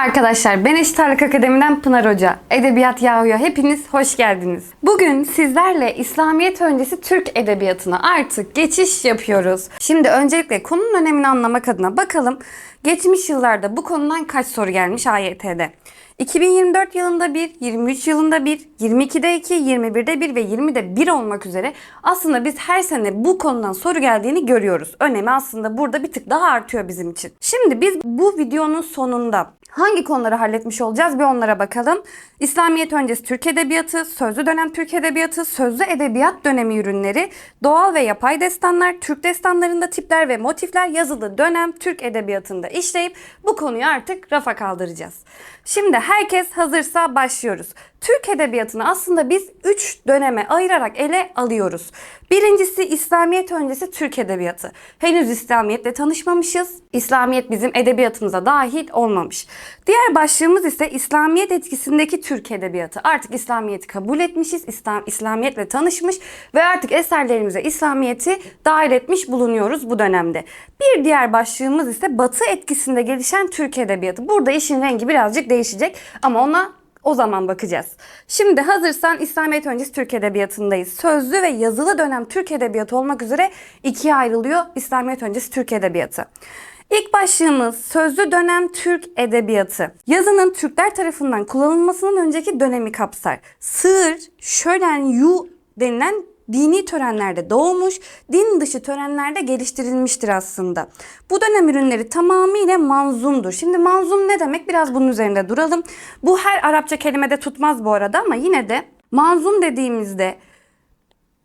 arkadaşlar, ben Eşit Ağırlık Akademi'den Pınar Hoca. Edebiyat Yahu'ya hepiniz hoş geldiniz. Bugün sizlerle İslamiyet öncesi Türk Edebiyatı'na artık geçiş yapıyoruz. Şimdi öncelikle konunun önemini anlamak adına bakalım geçmiş yıllarda bu konudan kaç soru gelmiş AYT'de. 2024 yılında 1, 23 yılında 1, 22'de 2, 21'de 1 ve 20'de 1 olmak üzere aslında biz her sene bu konudan soru geldiğini görüyoruz. Önemi aslında burada bir tık daha artıyor bizim için. Şimdi biz bu videonun sonunda hangi konuları halletmiş olacağız bir onlara bakalım. İslamiyet öncesi Türk Edebiyatı, sözlü dönem Türk Edebiyatı, sözlü edebiyat dönemi ürünleri, doğal ve yapay destanlar, Türk destanlarında tipler ve motifler yazılı dönem Türk Edebiyatı'nda işleyip bu konuyu artık rafa kaldıracağız. Şimdi herkes hazırsa başlıyoruz. Türk Edebiyatı'nı aslında biz 3 döneme ayırarak ele alıyoruz. Birincisi İslamiyet öncesi Türk Edebiyatı. Henüz İslamiyetle tanışmamışız. İslamiyet bizim edebiyatımıza dahil olmamış. Diğer başlığımız ise İslamiyet etkisindeki Türk Edebiyatı. Artık İslamiyet'i kabul etmişiz, İslam, İslamiyetle tanışmış ve artık eserlerimize İslamiyet'i dahil etmiş bulunuyoruz bu dönemde. Bir diğer başlığımız ise Batı etkisinde gelişen Türk Edebiyatı. Burada işin rengi birazcık değişecek ama ona o zaman bakacağız. Şimdi hazırsan İslamiyet öncesi Türk Edebiyatı'ndayız. Sözlü ve yazılı dönem Türk Edebiyatı olmak üzere ikiye ayrılıyor İslamiyet öncesi Türk Edebiyatı. İlk başlığımız sözlü dönem Türk Edebiyatı. Yazının Türkler tarafından kullanılmasının önceki dönemi kapsar. Sığır, şölen, yu denilen dini törenlerde doğmuş, din dışı törenlerde geliştirilmiştir aslında. Bu dönem ürünleri tamamıyla manzumdur. Şimdi manzum ne demek? Biraz bunun üzerinde duralım. Bu her Arapça kelimede tutmaz bu arada ama yine de manzum dediğimizde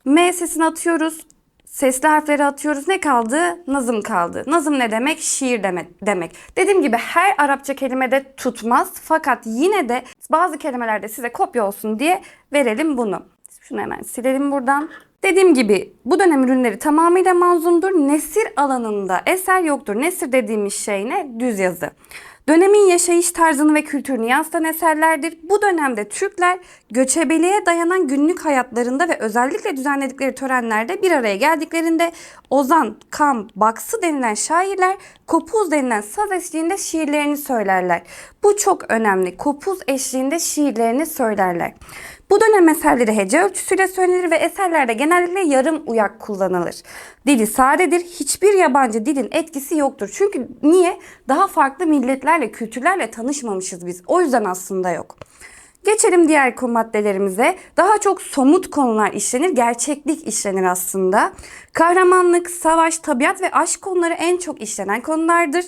M sesini atıyoruz. Sesli harfleri atıyoruz. Ne kaldı? Nazım kaldı. Nazım ne demek? Şiir demek. demek. Dediğim gibi her Arapça kelimede tutmaz. Fakat yine de bazı kelimelerde size kopya olsun diye verelim bunu. Şunu hemen silelim buradan. Dediğim gibi bu dönem ürünleri tamamıyla manzumdur. Nesir alanında eser yoktur. Nesir dediğimiz şey ne? Düz yazı. Dönemin yaşayış tarzını ve kültürünü yansıtan eserlerdir. Bu dönemde Türkler göçebeliğe dayanan günlük hayatlarında ve özellikle düzenledikleri törenlerde bir araya geldiklerinde Ozan, Kam, Baksı denilen şairler kopuz denilen saz eşliğinde şiirlerini söylerler. Bu çok önemli. Kopuz eşliğinde şiirlerini söylerler. Bu dönem eserleri hece ölçüsüyle söylenir ve eserlerde genellikle yarım uyak kullanılır. Dili sadedir, hiçbir yabancı dilin etkisi yoktur. Çünkü niye? Daha farklı milletlerle, kültürlerle tanışmamışız biz. O yüzden aslında yok. Geçelim diğer maddelerimize. Daha çok somut konular işlenir, gerçeklik işlenir aslında. Kahramanlık, savaş, tabiat ve aşk konuları en çok işlenen konulardır.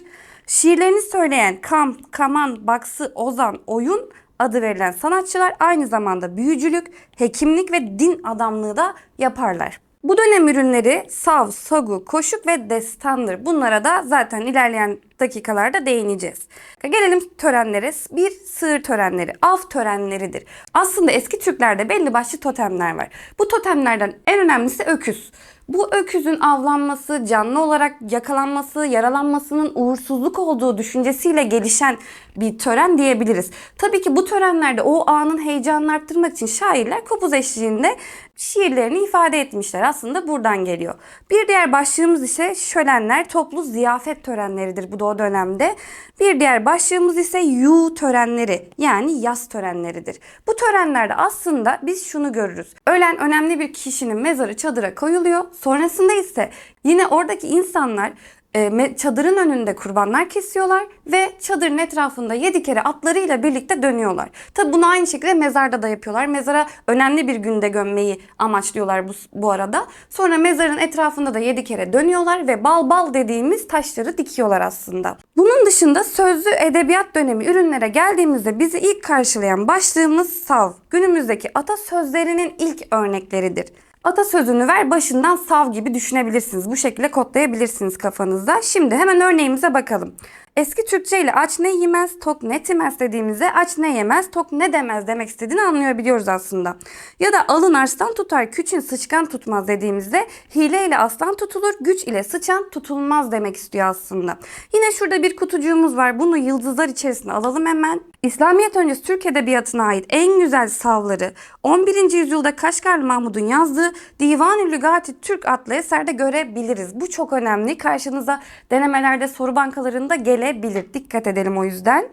Şiirlerini söyleyen Kam, Kaman, Baksı, Ozan, Oyun adı verilen sanatçılar aynı zamanda büyücülük, hekimlik ve din adamlığı da yaparlar. Bu dönem ürünleri sav, sagu, koşuk ve destandır. Bunlara da zaten ilerleyen dakikalarda değineceğiz. Gelelim törenlere. Bir sığır törenleri, av törenleridir. Aslında eski Türklerde belli başlı totemler var. Bu totemlerden en önemlisi öküz. Bu öküzün avlanması, canlı olarak yakalanması, yaralanmasının uğursuzluk olduğu düşüncesiyle gelişen bir tören diyebiliriz. Tabii ki bu törenlerde o anın heyecanını arttırmak için şairler kopuz eşliğinde şiirlerini ifade etmişler. Aslında buradan geliyor. Bir diğer başlığımız ise şölenler, toplu ziyafet törenleridir bu o dönemde. Bir diğer başlığımız ise yu törenleri yani yaz törenleridir. Bu törenlerde aslında biz şunu görürüz. Ölen önemli bir kişinin mezarı çadıra koyuluyor. Sonrasında ise yine oradaki insanlar e, çadırın önünde kurbanlar kesiyorlar ve çadırın etrafında yedi kere atlarıyla birlikte dönüyorlar. Tabi bunu aynı şekilde mezarda da yapıyorlar. Mezara önemli bir günde gömmeyi amaçlıyorlar bu, bu arada. Sonra mezarın etrafında da yedi kere dönüyorlar ve bal bal dediğimiz taşları dikiyorlar aslında. Bunun dışında sözlü edebiyat dönemi ürünlere geldiğimizde bizi ilk karşılayan başlığımız sav. Günümüzdeki atasözlerinin ilk örnekleridir. Atasözünü ver başından sav gibi düşünebilirsiniz. Bu şekilde kodlayabilirsiniz kafanızda. Şimdi hemen örneğimize bakalım. Eski Türkçe ile aç ne yemez, tok ne timez dediğimizde aç ne yemez, tok ne demez demek istediğini anlayabiliyoruz aslında. Ya da alın arslan tutar, küçün sıçkan tutmaz dediğimizde hile ile aslan tutulur, güç ile sıçan tutulmaz demek istiyor aslında. Yine şurada bir kutucuğumuz var. Bunu yıldızlar içerisine alalım hemen. İslamiyet öncesi Türk Edebiyatı'na ait en güzel savları 11. yüzyılda Kaşgarlı Mahmud'un yazdığı Divan-ı Lügati Türk adlı eserde görebiliriz. Bu çok önemli. Karşınıza denemelerde soru bankalarında gelebilir. Dikkat edelim o yüzden.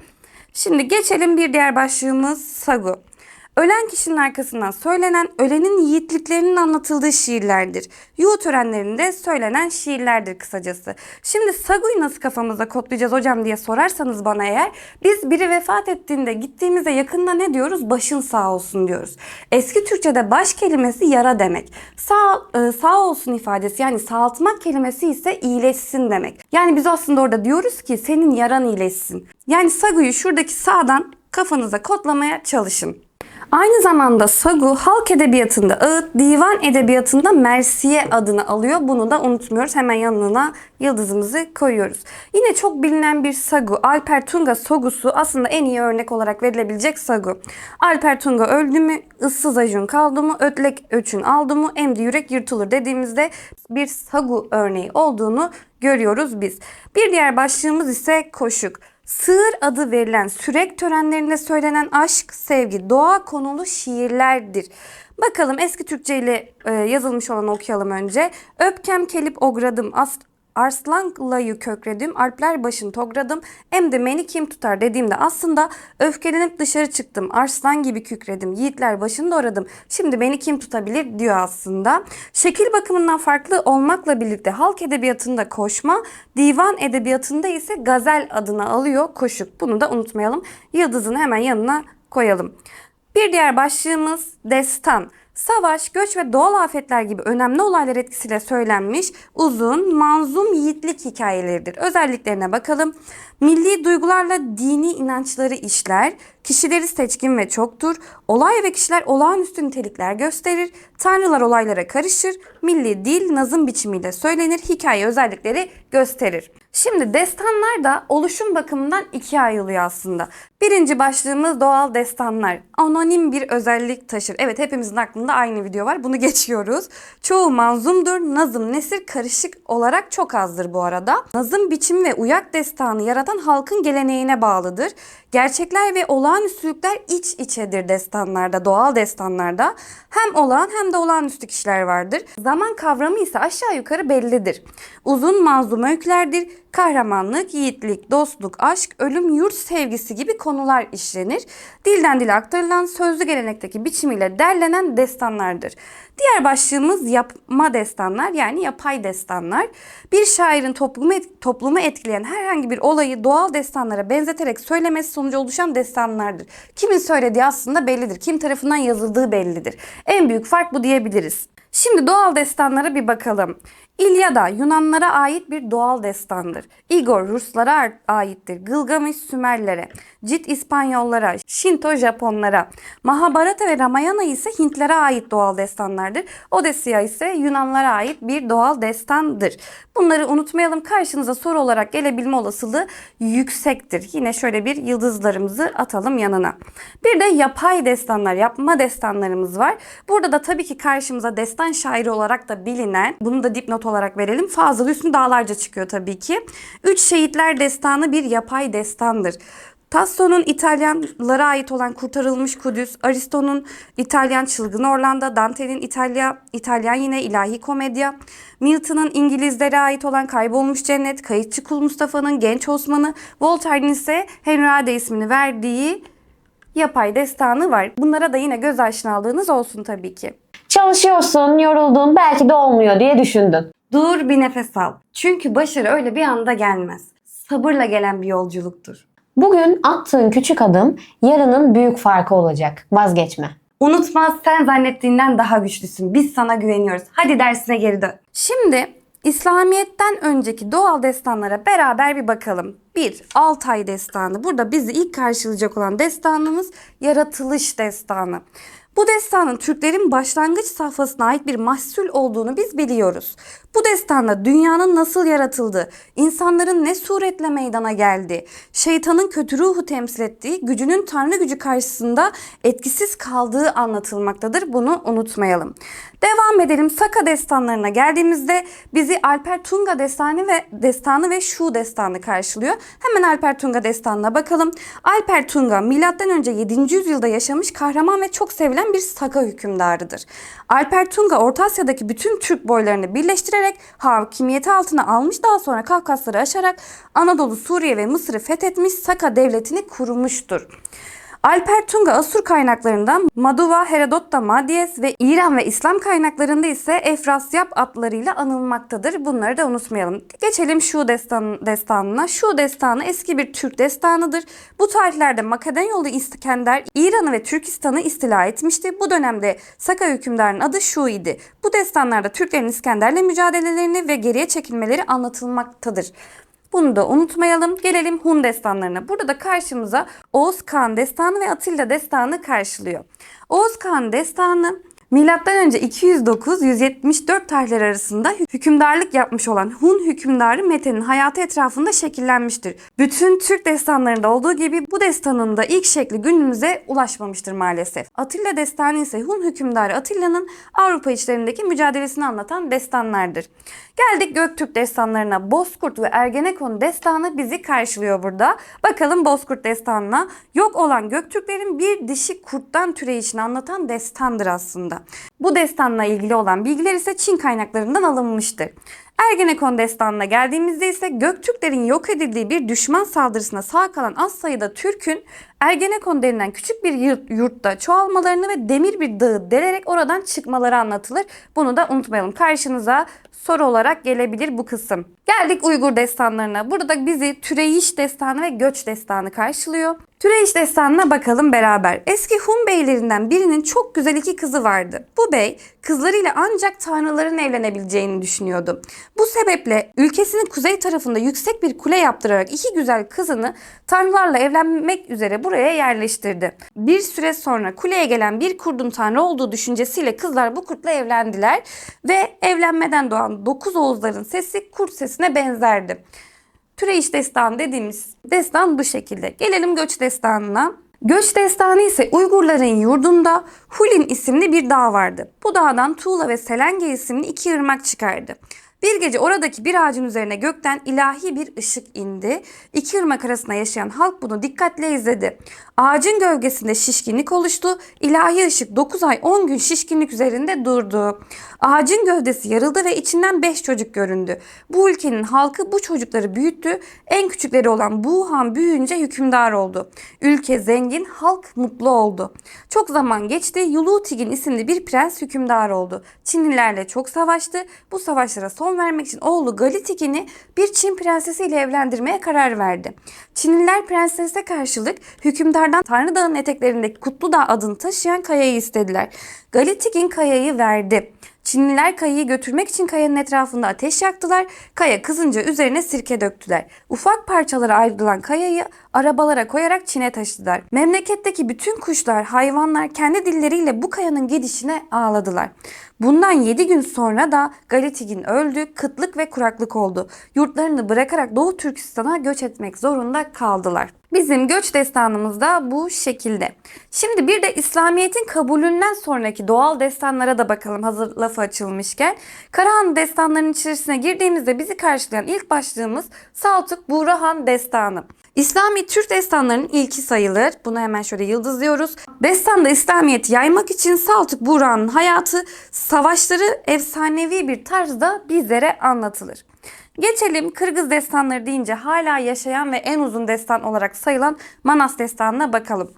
Şimdi geçelim bir diğer başlığımız Sagu. Ölen kişinin arkasından söylenen, ölenin yiğitliklerinin anlatıldığı şiirlerdir. Yuhu törenlerinde söylenen şiirlerdir kısacası. Şimdi Sagu'yu nasıl kafamızda kodlayacağız hocam diye sorarsanız bana eğer, biz biri vefat ettiğinde gittiğimizde yakında ne diyoruz? Başın sağ olsun diyoruz. Eski Türkçe'de baş kelimesi yara demek. Sağ, e, sağ olsun ifadesi yani sağaltmak kelimesi ise iyileşsin demek. Yani biz aslında orada diyoruz ki senin yaran iyileşsin. Yani Sagu'yu şuradaki sağdan kafanıza kodlamaya çalışın. Aynı zamanda Sagu halk edebiyatında ağıt, divan edebiyatında Mersiye adını alıyor. Bunu da unutmuyoruz. Hemen yanına yıldızımızı koyuyoruz. Yine çok bilinen bir Sagu, Alper Tunga Sogusu aslında en iyi örnek olarak verilebilecek Sagu. Alper Tunga öldü mü, ıssız acun kaldı mı, ötlek öçün aldı mı, emdi yürek yırtılır dediğimizde bir Sagu örneği olduğunu görüyoruz biz. Bir diğer başlığımız ise koşuk. Sığır adı verilen sürek törenlerinde söylenen aşk, sevgi, doğa konulu şiirlerdir. Bakalım eski Türkçe ile e, yazılmış olanı okuyalım önce. Öpkem kelip ogradım, Arslanlayı kökredim, Alpler başın togradım, em de beni kim tutar dediğimde aslında öfkelenip dışarı çıktım, arslan gibi kükredim, yiğitler başını doğradım, şimdi beni kim tutabilir diyor aslında. Şekil bakımından farklı olmakla birlikte halk edebiyatında koşma, divan edebiyatında ise gazel adını alıyor koşuk. Bunu da unutmayalım. Yıldızını hemen yanına koyalım. Bir diğer başlığımız destan. Savaş, göç ve doğal afetler gibi önemli olaylar etkisiyle söylenmiş uzun, manzum yiğitlik hikayeleridir. Özelliklerine bakalım. Milli duygularla dini inançları işler, kişileri seçkin ve çoktur, olay ve kişiler olağanüstü nitelikler gösterir, tanrılar olaylara karışır, milli dil nazım biçimiyle söylenir, hikaye özellikleri gösterir. Şimdi destanlar da oluşum bakımından ikiye ayrılıyor aslında. Birinci başlığımız doğal destanlar. Anonim bir özellik taşır. Evet hepimizin aklında aynı video var. Bunu geçiyoruz. Çoğu manzumdur. Nazım, nesir karışık olarak çok azdır bu arada. Nazım biçimi ve uyak destanı yaratan halkın geleneğine bağlıdır. Gerçekler ve olağanüstülükler iç içedir destanlarda, doğal destanlarda. Hem olağan hem de olağanüstü kişiler vardır. Zaman kavramı ise aşağı yukarı bellidir. Uzun manzum öykülerdir. Kahramanlık, yiğitlik, dostluk, aşk, ölüm, yurt sevgisi gibi konular işlenir. Dilden dile aktarılan sözlü gelenekteki biçimiyle derlenen destanlardır. Diğer başlığımız yapma destanlar yani yapay destanlar. Bir şairin toplumu, toplumu etkileyen herhangi bir olayı doğal destanlara benzeterek söylemesi sonucu oluşan destanlardır. Kimin söylediği aslında bellidir. Kim tarafından yazıldığı bellidir. En büyük fark bu diyebiliriz. Şimdi doğal destanlara bir bakalım. İlyada Yunanlara ait bir doğal destandır. Igor Ruslara aittir. Gılgamış Sümerlere. Cid İspanyollara. Shinto Japonlara. Mahabharata ve Ramayana ise Hintlere ait doğal destanlardır. Odysseia ise Yunanlara ait bir doğal destandır. Bunları unutmayalım. Karşınıza soru olarak gelebilme olasılığı yüksektir. Yine şöyle bir yıldızlarımızı atalım yanına. Bir de yapay destanlar, yapma destanlarımız var. Burada da tabii ki karşımıza destan şairi olarak da bilinen, bunu da dipnot olarak verelim. Fazıl Hüsnü Dağlarca çıkıyor tabii ki. Üç Şehitler Destanı bir yapay destandır. Tasso'nun İtalyanlara ait olan Kurtarılmış Kudüs, Aristo'nun İtalyan Çılgın Orlando, Dante'nin İtalya, İtalyan yine İlahi Komedya, Milton'ın İngilizlere ait olan Kaybolmuş Cennet, Kayıtçı Kul Mustafa'nın Genç Osman'ı, Voltaire'nin ise Henriade ismini verdiği yapay destanı var. Bunlara da yine göz aşinalığınız olsun tabii ki. Çalışıyorsun, yoruldun, belki de olmuyor diye düşündün. Dur bir nefes al. Çünkü başarı öyle bir anda gelmez. Sabırla gelen bir yolculuktur. Bugün attığın küçük adım yarının büyük farkı olacak. Vazgeçme. Unutmaz sen zannettiğinden daha güçlüsün. Biz sana güveniyoruz. Hadi dersine geri dön. Şimdi İslamiyet'ten önceki doğal destanlara beraber bir bakalım. 1. Altay destanı. Burada bizi ilk karşılayacak olan destanımız yaratılış destanı. Bu destanın Türklerin başlangıç safhasına ait bir mahsul olduğunu biz biliyoruz. Bu destanda dünyanın nasıl yaratıldığı, insanların ne suretle meydana geldiği, şeytanın kötü ruhu temsil ettiği, gücünün tanrı gücü karşısında etkisiz kaldığı anlatılmaktadır. Bunu unutmayalım. Devam edelim. Saka destanlarına geldiğimizde bizi Alper Tunga destanı ve destanı ve Şu destanı karşılıyor. Hemen Alper Tunga destanına bakalım. Alper Tunga önce 7. yüzyılda yaşamış kahraman ve çok sevilen bir Saka hükümdarıdır. Alper Tunga Orta Asya'daki bütün Türk boylarını birleştirerek hakimiyeti altına almış daha sonra Kafkasları aşarak Anadolu, Suriye ve Mısır'ı fethetmiş Saka devletini kurmuştur. Alper Tunga Asur kaynaklarından Maduva, Herodot'ta Madyes ve İran ve İslam kaynaklarında ise Efrasyap adlarıyla anılmaktadır. Bunları da unutmayalım. Geçelim şu destan, destanına. Şu destanı eski bir Türk destanıdır. Bu tarihlerde Makedonyolu İskender İran'ı ve Türkistan'ı istila etmişti. Bu dönemde Saka hükümdarının adı Şu idi. Bu destanlarda Türklerin İskender'le mücadelelerini ve geriye çekilmeleri anlatılmaktadır. Bunu da unutmayalım. Gelelim Hun destanlarına. Burada da karşımıza Oğuz Kağan destanı ve Atilla destanı karşılıyor. Oğuz Kağan destanı Milattan önce 209-174 tarihleri arasında hükümdarlık yapmış olan Hun hükümdarı Mete'nin hayatı etrafında şekillenmiştir. Bütün Türk destanlarında olduğu gibi bu destanın da ilk şekli günümüze ulaşmamıştır maalesef. Atilla destanı ise Hun hükümdarı Atilla'nın Avrupa içlerindeki mücadelesini anlatan destanlardır. Geldik Göktürk destanlarına. Bozkurt ve Ergenekon destanı bizi karşılıyor burada. Bakalım Bozkurt destanına. Yok olan Göktürklerin bir dişi kurttan türeyişini anlatan destandır aslında. Bu destanla ilgili olan bilgiler ise Çin kaynaklarından alınmıştır. Ergenekon destanına geldiğimizde ise Göktürklerin yok edildiği bir düşman saldırısına sağ kalan az sayıda Türk'ün Ergenekon denilen küçük bir yurt- yurtta çoğalmalarını ve demir bir dağı delerek oradan çıkmaları anlatılır. Bunu da unutmayalım. Karşınıza soru olarak gelebilir bu kısım. Geldik Uygur destanlarına. Burada bizi Türeyiş destanı ve Göç destanı karşılıyor. Türeyiş destanına bakalım beraber. Eski Hun beylerinden birinin çok güzel iki kızı vardı. Bu bey kızlarıyla ancak tanrıların evlenebileceğini düşünüyordu. Bu sebeple ülkesinin kuzey tarafında yüksek bir kule yaptırarak iki güzel kızını tanrılarla evlenmek üzere buraya yerleştirdi. Bir süre sonra kuleye gelen bir kurdun tanrı olduğu düşüncesiyle kızlar bu kurtla evlendiler ve evlenmeden doğan dokuz oğuzların sesi kurt sesine benzerdi. Türeyiş destanı dediğimiz destan bu şekilde. Gelelim göç destanına. Göç destanı ise Uygurların yurdunda Hulin isimli bir dağ vardı. Bu dağdan Tuğla ve Selenge isimli iki ırmak çıkardı. Bir gece oradaki bir ağacın üzerine gökten ilahi bir ışık indi. İki ırmak arasında yaşayan halk bunu dikkatle izledi. Ağacın gölgesinde şişkinlik oluştu. İlahi ışık 9 ay 10 gün şişkinlik üzerinde durdu. Ağacın gövdesi yarıldı ve içinden 5 çocuk göründü. Bu ülkenin halkı bu çocukları büyüttü. En küçükleri olan Buhan büyüyünce hükümdar oldu. Ülke zengin, halk mutlu oldu. Çok zaman geçti. Yulutigin isimli bir prens hükümdar oldu. Çinlilerle çok savaştı. Bu savaşlara son vermek için oğlu Galitigin'i bir Çin prensesiyle evlendirmeye karar verdi. Çinliler prensese karşılık hükümdardan Tanrı Dağı'nın eteklerindeki Kutlu Dağ adını taşıyan kayayı istediler. Galitigin kayayı verdi. Çinliler kayayı götürmek için kayanın etrafında ateş yaktılar. Kaya kızınca üzerine sirke döktüler. Ufak parçalara ayrılan kayayı arabalara koyarak Çin'e taşıdılar. Memleketteki bütün kuşlar, hayvanlar kendi dilleriyle bu kayanın gidişine ağladılar. Bundan 7 gün sonra da Galitigin öldü, kıtlık ve kuraklık oldu. Yurtlarını bırakarak Doğu Türkistan'a göç etmek zorunda kaldılar. Bizim göç destanımız da bu şekilde. Şimdi bir de İslamiyet'in kabulünden sonraki doğal destanlara da bakalım hazır lafı açılmışken. Karahan destanlarının içerisine girdiğimizde bizi karşılayan ilk başlığımız Saltuk Burahan destanı. İslami Türk destanlarının ilki sayılır. Bunu hemen şöyle yıldızlıyoruz. Destanda İslamiyet'i yaymak için Saltuk Burhan'ın hayatı, savaşları efsanevi bir tarzda bizlere anlatılır. Geçelim Kırgız destanları deyince hala yaşayan ve en uzun destan olarak sayılan Manas destanına bakalım.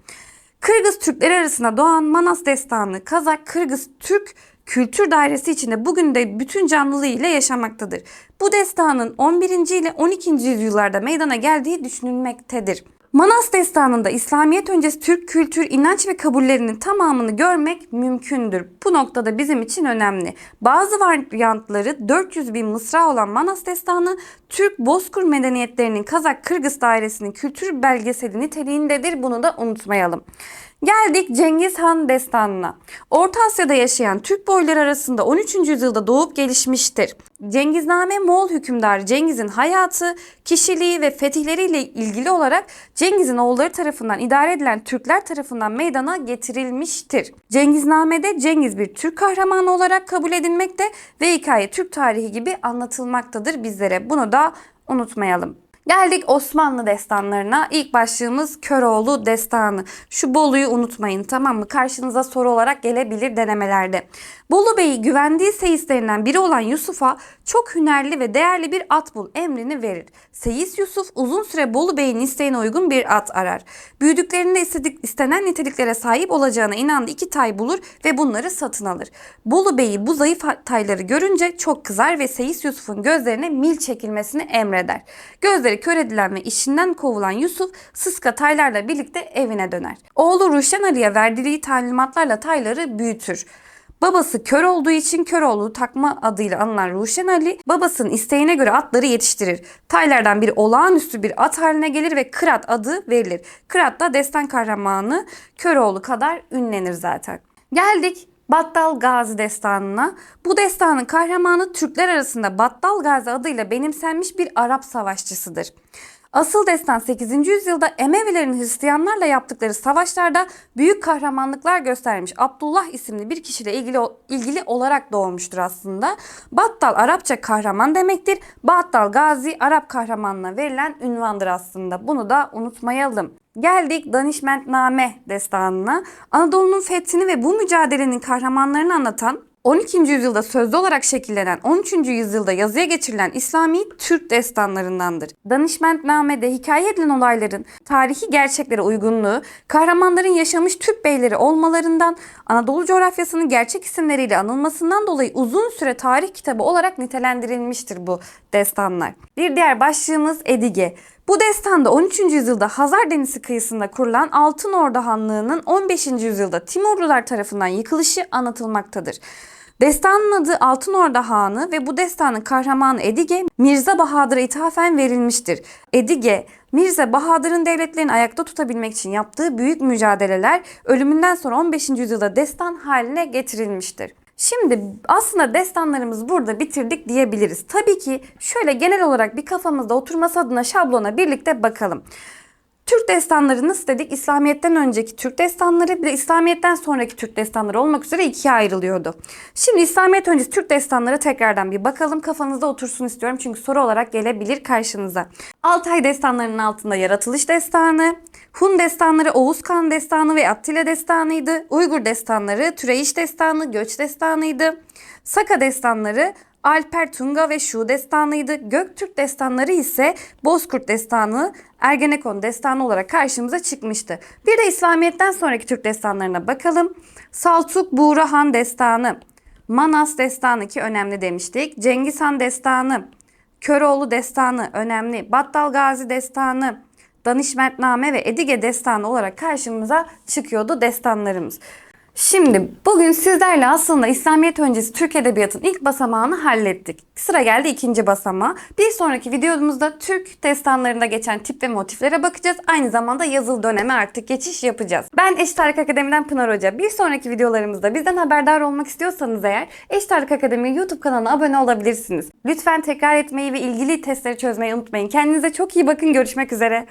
Kırgız Türkleri arasında doğan Manas destanı Kazak Kırgız Türk kültür dairesi içinde bugün de bütün canlılığı ile yaşamaktadır. Bu destanın 11. ile 12. yüzyıllarda meydana geldiği düşünülmektedir. Manas destanında İslamiyet öncesi Türk kültür, inanç ve kabullerinin tamamını görmek mümkündür. Bu noktada bizim için önemli. Bazı varyantları 400 bin mısra olan Manas destanı Türk Bozkır medeniyetlerinin Kazak Kırgız dairesinin kültür belgeseli niteliğindedir. Bunu da unutmayalım. Geldik Cengiz Han destanına. Orta Asya'da yaşayan Türk boyları arasında 13. yüzyılda doğup gelişmiştir. Cengizname Moğol hükümdarı Cengiz'in hayatı, kişiliği ve fetihleriyle ilgili olarak Cengiz'in oğulları tarafından idare edilen Türkler tarafından meydana getirilmiştir. Cengizname'de Cengiz bir Türk kahramanı olarak kabul edilmekte ve hikaye Türk tarihi gibi anlatılmaktadır bizlere. Bunu da unutmayalım. Geldik Osmanlı destanlarına. İlk başlığımız Köroğlu destanı. Şu Bolu'yu unutmayın tamam mı? Karşınıza soru olarak gelebilir denemelerde. Bolu Bey'i güvendiği seyislerinden biri olan Yusuf'a çok hünerli ve değerli bir at bul emrini verir. Seyis Yusuf uzun süre Bolu Bey'in isteğine uygun bir at arar. Büyüdüklerinde istedik, istenen niteliklere sahip olacağına inandığı iki tay bulur ve bunları satın alır. Bolu Bey'i bu zayıf tayları görünce çok kızar ve Seyis Yusuf'un gözlerine mil çekilmesini emreder. Gözleri kör edilen ve işinden kovulan Yusuf sıska taylarla birlikte evine döner. Oğlu Ruşen Ali'ye verdiği talimatlarla tayları büyütür. Babası kör olduğu için Köroğlu takma adıyla anılan Ruşen Ali babasının isteğine göre atları yetiştirir. Taylardan biri olağanüstü bir at haline gelir ve Kırat adı verilir. Kırat da destan kahramanı Köroğlu kadar ünlenir zaten. Geldik Battal Gazi destanına. Bu destanın kahramanı Türkler arasında Battal Gazi adıyla benimsenmiş bir Arap savaşçısıdır. Asıl destan 8. yüzyılda Emevilerin Hristiyanlarla yaptıkları savaşlarda büyük kahramanlıklar göstermiş Abdullah isimli bir kişiyle ilgili ilgili olarak doğmuştur aslında. Battal Arapça kahraman demektir. Battal Gazi Arap kahramanına verilen ünvandır aslında. Bunu da unutmayalım. Geldik Danişmentname destanına. Anadolu'nun fethini ve bu mücadelenin kahramanlarını anlatan 12. yüzyılda sözlü olarak şekillenen 13. yüzyılda yazıya geçirilen İslami Türk destanlarındandır. Danışmentname'de hikaye edilen olayların tarihi gerçeklere uygunluğu, kahramanların yaşamış Türk beyleri olmalarından, Anadolu coğrafyasının gerçek isimleriyle anılmasından dolayı uzun süre tarih kitabı olarak nitelendirilmiştir bu destanlar. Bir diğer başlığımız Edige. Bu destanda 13. yüzyılda Hazar Denizi kıyısında kurulan Altın Ordu Hanlığı'nın 15. yüzyılda Timurlular tarafından yıkılışı anlatılmaktadır. Destanın adı Altın Ordu Hanı ve bu destanın kahramanı Edige Mirza Bahadır'a ithafen verilmiştir. Edige, Mirza Bahadır'ın devletlerini ayakta tutabilmek için yaptığı büyük mücadeleler ölümünden sonra 15. yüzyılda destan haline getirilmiştir. Şimdi aslında destanlarımızı burada bitirdik diyebiliriz. Tabii ki şöyle genel olarak bir kafamızda oturması adına şablona birlikte bakalım. Türk destanları nasıl dedik? İslamiyet'ten önceki Türk destanları bir de İslamiyet'ten sonraki Türk destanları olmak üzere ikiye ayrılıyordu. Şimdi İslamiyet öncesi Türk destanları tekrardan bir bakalım. Kafanızda otursun istiyorum çünkü soru olarak gelebilir karşınıza. Altay destanlarının altında Yaratılış destanı, Hun destanları Oğuz Kan destanı ve Attila destanıydı. Uygur destanları Türeyiş destanı, Göç destanıydı. Saka destanları Alper Tunga ve Şu destanıydı. Göktürk destanları ise Bozkurt destanı, Ergenekon destanı olarak karşımıza çıkmıştı. Bir de İslamiyet'ten sonraki Türk destanlarına bakalım. Saltuk Buğra Han destanı, Manas destanı ki önemli demiştik. Cengiz Han destanı, Köroğlu destanı önemli. Battal Gazi destanı, Danışmentname ve Edige destanı olarak karşımıza çıkıyordu destanlarımız. Şimdi bugün sizlerle aslında İslamiyet öncesi Türk Edebiyatı'nın ilk basamağını hallettik. Sıra geldi ikinci basamağa. Bir sonraki videomuzda Türk destanlarında geçen tip ve motiflere bakacağız. Aynı zamanda yazılı döneme artık geçiş yapacağız. Ben Eş Tarih Akademi'den Pınar Hoca. Bir sonraki videolarımızda bizden haberdar olmak istiyorsanız eğer Eş Tarih Akademi YouTube kanalına abone olabilirsiniz. Lütfen tekrar etmeyi ve ilgili testleri çözmeyi unutmayın. Kendinize çok iyi bakın. Görüşmek üzere.